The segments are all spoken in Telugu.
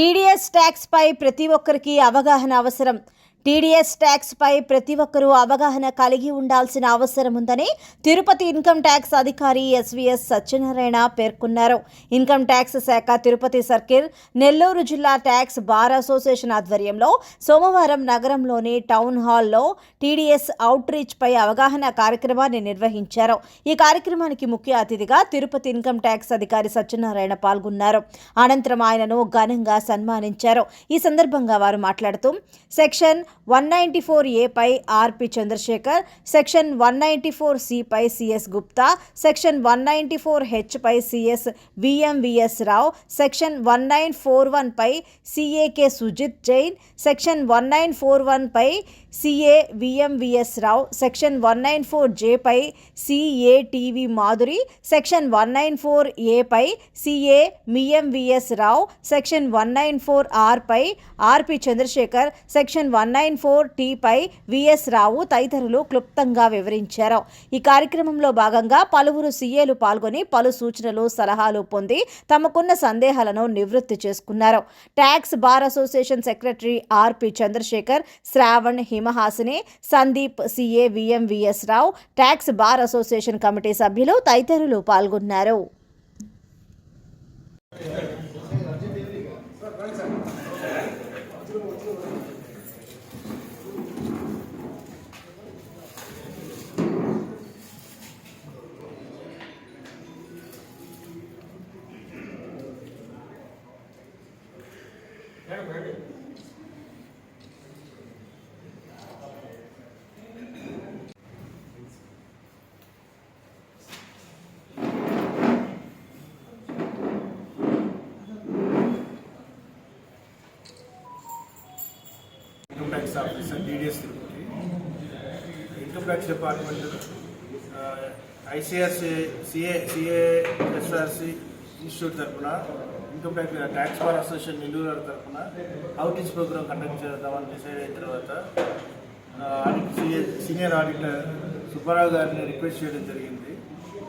టీడీఎస్ ట్యాక్స్పై ప్రతి ఒక్కరికి అవగాహన అవసరం. టీడీఎస్ ట్యాక్స్ పై ప్రతి ఒక్కరూ అవగాహన కలిగి ఉండాల్సిన అవసరం ఉందని తిరుపతి ఇన్కమ్ ట్యాక్స్ అధికారి ఎస్వీఎస్ సత్యనారాయణ పేర్కొన్నారు. ఇన్కమ్ ట్యాక్స్ శాఖ తిరుపతి సర్కిల్ నెల్లూరు జిల్లా ట్యాక్స్ బార్ అసోసియేషన్ ఆధ్వర్యంలో సోమవారం నగరంలోని టౌన్ హాల్లో టీడీఎస్ అవుట్ రీచ్ పై అవగాహన కార్యక్రమాన్ని నిర్వహించారు. ఈ కార్యక్రమానికి ముఖ్య అతిథిగా తిరుపతి ఇన్కమ్ ట్యాక్స్ అధికారి సత్యనారాయణ పాల్గొన్నారు. అనంతరం ఆయనను ఘనంగా సన్మానించారు. ఈ సందర్భంగా వారు మాట్లాడుతూ section one ninety four A pi RP Chandrasekhar section one ninety four C pi CS Gupta section one ninety four H pi CS VMVS Rao section one nine four one pi CA K Sujith Jain section one nine four one pi CA VMVS Rao section one nine four జేపై CA TV Madhuri section one nine four ఏపై CA MMVS Rao section one nine four ఆర్పై RP Chandrasekhar section one nine four టీపై VS Rao తదితరులు క్లుప్తంగా వివరించారు. ఈ కార్యక్రమంలో భాగంగా పలువురు సీఏలు పాల్గొని పలు సూచనలు సలహాలు పొంది తమకున్న సందేహాలను నివృత్తి చేసుకున్నారు. Tax bar association secretary RP Chandrasekhar Shravan Himahasini Sandeep CA VMVS Rao tax bar association committee సభ్యులు తదితరులు పాల్గొన్నారు. Income tax officer DDS Tirupati income tax department ICRC CA CASRC institute తరఫున income tax tax bar association Nellore తరఫున అవుటింగ్ ప్రోగ్రామ్ కండక్ట్ చేద్దామని డిసైడ్ అయిన తర్వాత ఆడిట్ సీనియర్ ఆడిటర్ సుబ్బారావు గారిని రిక్వెస్ట్ చేయడం జరిగింది.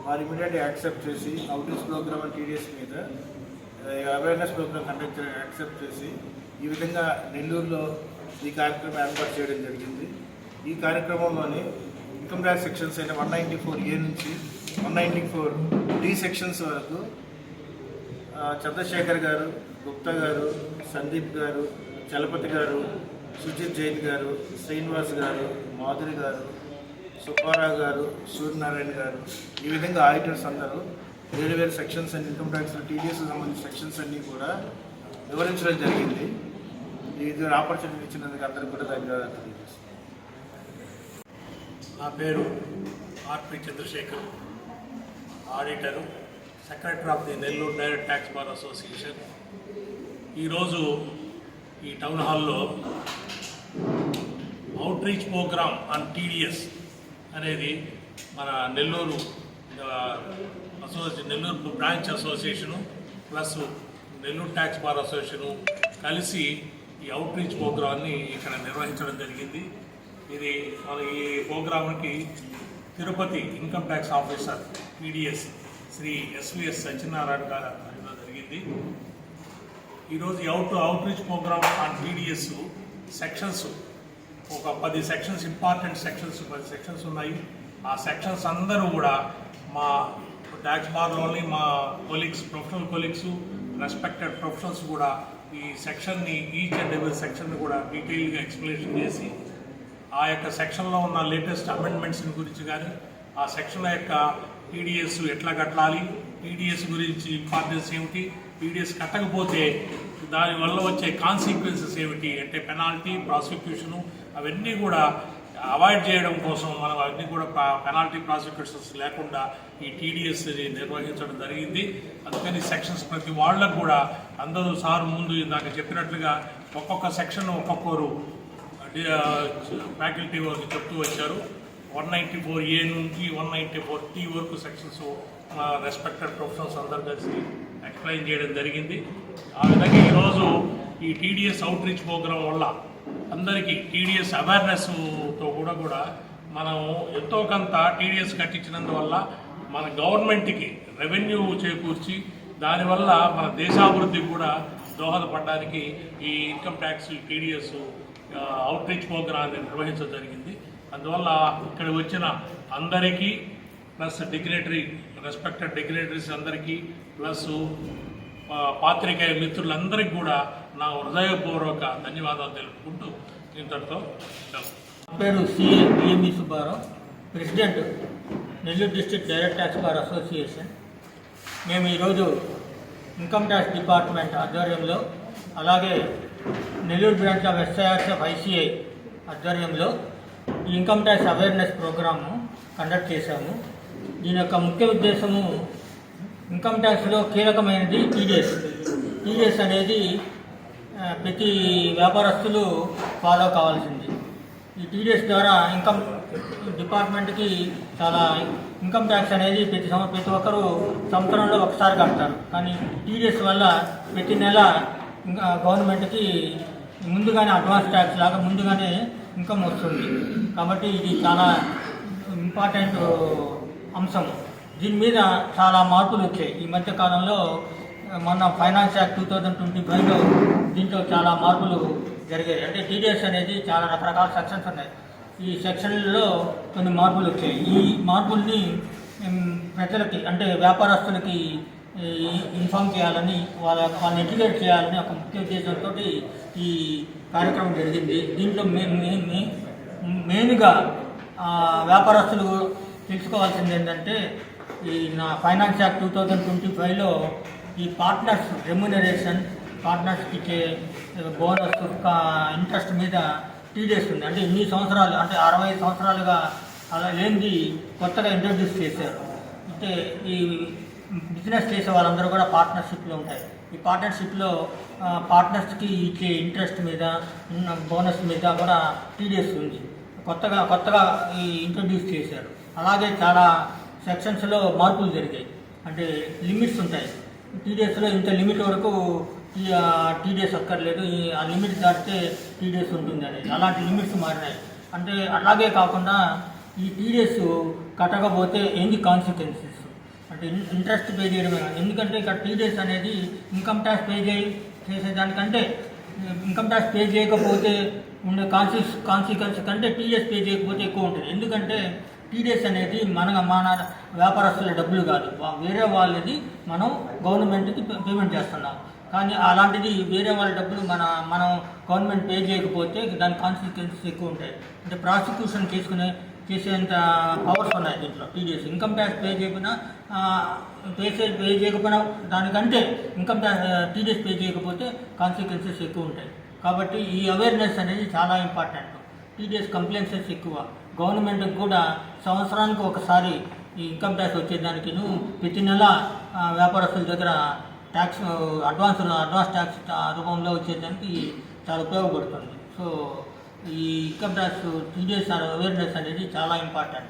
వారు ఇమీడియట్గా యాక్సెప్ట్ చేసి అవుటింగ్ ప్రోగ్రామ్ అండ్ టీడీఎస్ మీద అవేర్నెస్ ప్రోగ్రామ్ కండక్ట్ యాక్సెప్ట్ చేసి ఈ విధంగా నెల్లూరులో ఈ కార్యక్రమం ఏర్పాటు చేయడం జరిగింది. ఈ కార్యక్రమంలోని ఇన్కమ్ ట్యాక్స్ సెక్షన్స్ అయిన వన్ నైంటీ ఫోర్ ఏ నుంచి one ninety four D sections వరకు చంద్రశేఖర్ గారు గుప్తా గారు సందీప్ గారు చలపతి గారు సుజిత్ జైన్ గారు శ్రీనివాస్ గారు మాధురి గారు సుబ్బారావు గారు సూర్యనారాయణ గారు ఈ విధంగా ఆడిటర్స్ అందరూ వేరు వేరు sections and income tax TDS సంబంధించిన సెక్షన్స్ అన్నీ కూడా వివరించడం జరిగింది. ఇది ఆపర్చునిటీ ఇచ్చినందుకు అందరికీ కూడా ధన్యవాదాలు తెలియజేస్తున్నాను. నా పేరు RP Chandrasekhar auditor secretary of the Nellore direct tax bar association. ఈరోజు ఈ టౌన్ హాల్లో out reach programme on TDS అనేది మన Nellore association Nellore branch association plus Nellore tax bar association కలిసి ఈ అవుట్ రీచ్ ప్రోగ్రామ్ని ఇక్కడ నిర్వహించడం జరిగింది. ఇది ఈ ప్రోగ్రామ్కి Tirupati income tax officer PDS Shri SVS Satyanarayana garu ఆధ్వర్యంలో జరిగింది. ఈరోజు ఈ out outreach programme on PDS sections ఒక పది సెక్షన్స్ ఇంపార్టెంట్ సెక్షన్స్ పది సెక్షన్స్ ఉన్నాయి. ఆ సెక్షన్స్ అందరూ కూడా మా ట్యాక్స్ బార్లోని మా colleagues professional colleagues respected professionals కూడా ఈ సెక్షన్ని ఈచ్ అండ్ ఎవరి సెక్షన్ని కూడా డీటెయిల్గా ఎక్స్ప్లెనేషన్ చేసి ఆ యొక్క సెక్షన్లో ఉన్న లేటెస్ట్ అమెండ్మెంట్స్ గురించి కానీ ఆ సెక్షన్ యొక్క టీడీఎస్ ఎట్లా కట్టాలి టీడీఎస్ గురించి ఇంపార్టెన్స్ ఏమిటి టీడీఎస్ కట్టకపోతే దానివల్ల వచ్చే కాన్సిక్వెన్సెస్ ఏమిటి అంటే పెనాల్టీ ప్రాసిక్యూషను అవన్నీ కూడా అవాయిడ్ చేయడం కోసం మనం అవన్నీ కూడా పెనాల్టీ ప్రాసిక్యూషన్స్ లేకుండా ఈ టీడీఎస్ నిర్వహించడం జరిగింది. అందుకని సెక్షన్స్ ప్రతి వాళ్ళకు కూడా అందరూ సార్ ముందు ఇందాక చెప్పినట్లుగా ఒక్కొక్క సెక్షన్ ఒక్కొక్కరు ఫ్యాకల్టీ వారికి చెప్తూ వచ్చారు. వన్ నైంటీ ఫోర్ ఏ నుంచి వన్ నైంటీ ఫోర్ టీ వరకు సెక్షన్స్ మా రెస్పెక్టెడ్ ప్రొఫెషనల్స్ అందరు కలిసి ఎక్స్ప్లెయిన్ చేయడం జరిగింది. ఆ విధంగా ఈరోజు ఈ టీడీఎస్ అవుట్ రీచ్ ప్రోగ్రాం వల్ల అందరికీ టీడీఎస్ అవేర్నెస్ కూడా కూడా మనం ఎంతో కొంత టీడీఎస్ కట్టించినందువల్ల మన గవర్నమెంట్కి రెవెన్యూ చేకూర్చి దానివల్ల మన దేశాభివృద్ధికి కూడా దోహదపడడానికి ఈ ఇన్కమ్ ట్యాక్స్ టీడీఎస్ అవుట్రీచ్ ప్రోగ్రాన్ని నిర్వహించడం జరిగింది అందువల్ల ఇక్కడ వచ్చిన అందరికీ ప్లస్ డిగ్నేటరీ రెస్పెక్టెడ్ డిగ్నేటరీస్ అందరికీ ప్లస్ పాత్రికేయ మిత్రులందరికీ కూడా నా హృదయపూర్వక ధన్యవాదాలు తెలుపుకుంటూ ఇంతటితో సెలవు. పేరు CA BME Subbarao. President Nellore district direct tax bar association. మేము ఈరోజు ఇన్కమ్ ట్యాక్స్ డిపార్ట్మెంట్ ఆధ్వర్యంలో అలాగే Nellore branch of SIRF ICI ఆధ్వర్యంలో ఈ income tax awareness programme conduct చేశాము. దీని యొక్క ముఖ్య ఉద్దేశము ఇన్కమ్ ట్యాక్స్లో కీలకమైనది టీడీఎస్. టీడీఎస్ అనేది ప్రతి వ్యాపారస్తులు ఫాలో కావాల్సింది. ఈ టీడీఎస్ ద్వారా ఇన్కమ్ డిపార్ట్మెంట్కి చాలా ఇన్కమ్ ట్యాక్స్ అనేది ప్రతి సంవత్సరం ప్రతి ఒక్కరూ సంవత్సరంలో ఒకసారి కడతారు. కానీ టీడీఎస్ వల్ల ప్రతి నెల గవర్నమెంట్కి ముందుగానే అడ్వాన్స్ ట్యాక్స్ లాగా ముందుగానే ఇన్కమ్ వస్తుంది. కాబట్టి ఇది చాలా ఇంపార్టెంట్ అంశం. దీని మీద చాలా మార్పులు వచ్చాయి. ఈ మధ్య కాలంలో మొన్న finance act two thousand twenty ఫైవ్లో దీంట్లో చాలా మార్పులు జరిగేది అంటే టీడీఎస్ అనేది చాలా రకరకాల సెక్షన్స్ ఉన్నాయి. ఈ సెక్షన్లలో కొన్ని మార్పులు వచ్చాయి. ఈ మార్పుల్ని ప్రజలకి అంటే వ్యాపారస్తులకి ఇన్ఫామ్ చేయాలని వాళ్ళ వాళ్ళని ఎడ్యుకేట్ చేయాలని ఒక ముఖ్య ఉద్దేశంతో ఈ కార్యక్రమం జరిగింది. దీంట్లో మెయిన్గా వ్యాపారస్తులు తెలుసుకోవాల్సింది ఏంటంటే ఈ నా finance act two thousand twenty ఫైవ్లో ఈ పార్ట్నర్స్ రెమ్యునరేషన్ పార్ట్నర్స్కి ఇచ్చే బోనస్ ఇంట్రెస్ట్ మీద టీడీఎస్ ఉంది. అంటే ఇన్ని సంవత్సరాలు అంటే అరవై సంవత్సరాలుగా అలా లేనిది కొత్తగా ఇంట్రడ్యూస్ చేశారు. అంటే ఈ బిజినెస్ చేసే వాళ్ళందరూ కూడా పార్ట్నర్షిప్లో ఉంటాయి ఈ పార్ట్నర్షిప్లో పార్ట్నర్స్కి ఇచ్చే ఇంట్రెస్ట్ మీద ఉన్న బోనస్ మీద కూడా టీడీఎస్ ఉంది. కొత్తగా కొత్తగా ఈ ఇంట్రడ్యూస్ చేశారు. అలాగే చాలా సెక్షన్స్లో మార్పులు జరిగాయి. అంటే లిమిట్స్ ఉంటాయి. టీడీఎస్లో ఇంత లిమిట్ వరకు ఈ టీడీఎస్ అక్కర్లేదు. ఈ ఆ లిమిట్ దాటితే టీడీఎస్ ఉంటుంది అనేది అలాంటి లిమిట్స్ మారినాయి. అంటే అలాగే కాకుండా ఈ టీడీఎస్ కట్టకపోతే ఏంది కాన్సిక్వెన్సెస్ అంటే ఇంట్రెస్ట్ పే చేయడమే ఎందుకంటే ఇక్కడ టీడీఎస్ అనేది ఇన్కమ్ ట్యాక్స్ పే చేయి చేసేదానికంటే ఇన్కమ్ ట్యాక్స్ పే చేయకపోతే ఉండే కాన్సి కాన్సిక్వెన్స్ కంటే టీడీఎస్ పే చేయకపోతే ఎక్కువ ఉంటుంది. ఎందుకంటే టీడీఎస్ అనేది మన మన వ్యాపారస్తుల డబ్బులు కాదు. వేరే వాళ్ళది మనం గవర్నమెంట్కి పే- పేమెంట్ చేస్తున్నాం. కానీ అలాంటిది వేరే వాళ్ళ డబ్బులు మన మనం గవర్నమెంట్ పే చేయకపోతే దాని కాన్సిక్వెన్సెస్ ఎక్కువ ఉంటాయి. అంటే ప్రాసిక్యూషన్ చేసుకునే చేసేంత పవర్స్ ఉన్నాయి దీంట్లో టీడీఎస్ ఇన్కమ్ ట్యాక్స్ పే చేయకుండా పే పే చేయకపోయినా దానికంటే ఇన్కమ్ ట్యాక్స్ టీడీఎస్ పే చేయకపోతే కాన్సిక్వెన్సెస్ ఎక్కువ ఉంటాయి. కాబట్టి ఈ అవేర్నెస్ అనేది చాలా ఇంపార్టెంట్ టీడీఎస్ కంప్లైంట్సెస్ ఎక్కువ. గవర్నమెంట్కి కూడా సంవత్సరానికి ఒకసారి ఈ ఇన్కమ్ ట్యాక్స్ వచ్చేదానికి ప్రతి నెల వ్యాపారస్తుల దగ్గర ట్యాక్స్ అడ్వాన్స్ అడ్వాన్స్ ట్యాక్స్ రూపంలో వచ్చేదానికి చాలా ఉపయోగపడుతుంది. సో ఈ ఇన్కమ్ ట్యాక్స్ టీడీఎస్ అవేర్నెస్ అనేది చాలా ఇంపార్టెంట్.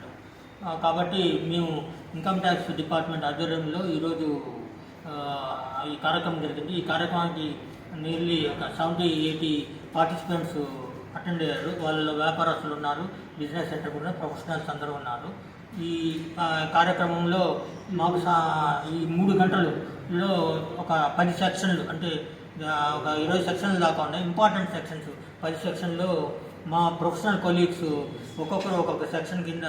కాబట్టి మేము ఇన్కమ్ ట్యాక్స్ డిపార్ట్మెంట్ ఆధ్వర్యంలో ఈరోజు ఈ కార్యక్రమం జరిగింది. ఈ కార్యక్రమానికి నియర్లీ ఒక సెవెంటీ ఎయిటీ పార్టిసిపెంట్స్ అటెండ్ అయ్యారు. వాళ్ళలో వ్యాపారస్తులు ఉన్నారు బిజినెస్ సెంటర్ కూడా ప్రొఫెషనల్స్ అందరూ ఉన్నారు. ఈ కార్యక్రమంలో మాకు సా- ఈ మూడు గంటలు లో ఒక పది సెక్షన్లు అంటే ఒక ఇరవై సెక్షన్లు దాకా ఉన్నాయి. ఇంపార్టెంట్ సెక్షన్స్ పది సెక్షన్లో మా ప్రొఫెషనల్ కొలీగ్స్ ఒక్కొక్కరు ఒక్కొక్క సెక్షన్ కింద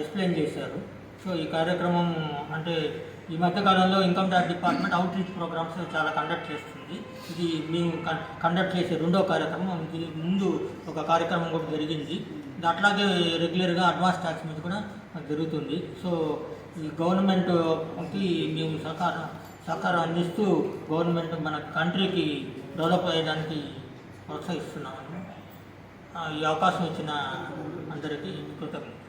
ఎక్స్ప్లెయిన్ చేశారు. సో ఈ కార్యక్రమం అంటే ఈ మధ్యకాలంలో income tax department outreach programmes చాలా కండక్ట్ చేస్తుంది. ఇది మేము కండక్ట్ చేసే రెండో కార్యక్రమం. దీనికి ముందు ఒక కార్యక్రమం కూడా జరిగింది. అట్లాగే రెగ్యులర్గా అడ్వాన్స్ ట్యాక్స్ మీద కూడా జరుగుతుంది. సో ఈ గవర్నమెంట్కి మేము సహకారం సహకారం అందిస్తూ గవర్నమెంట్ మన కంట్రీకి డెవలప్ అయ్యడానికి ప్రోత్సహిస్తున్నామని ఈ అవకాశం ఇచ్చిన అందరికీ కృతజ్ఞతలు.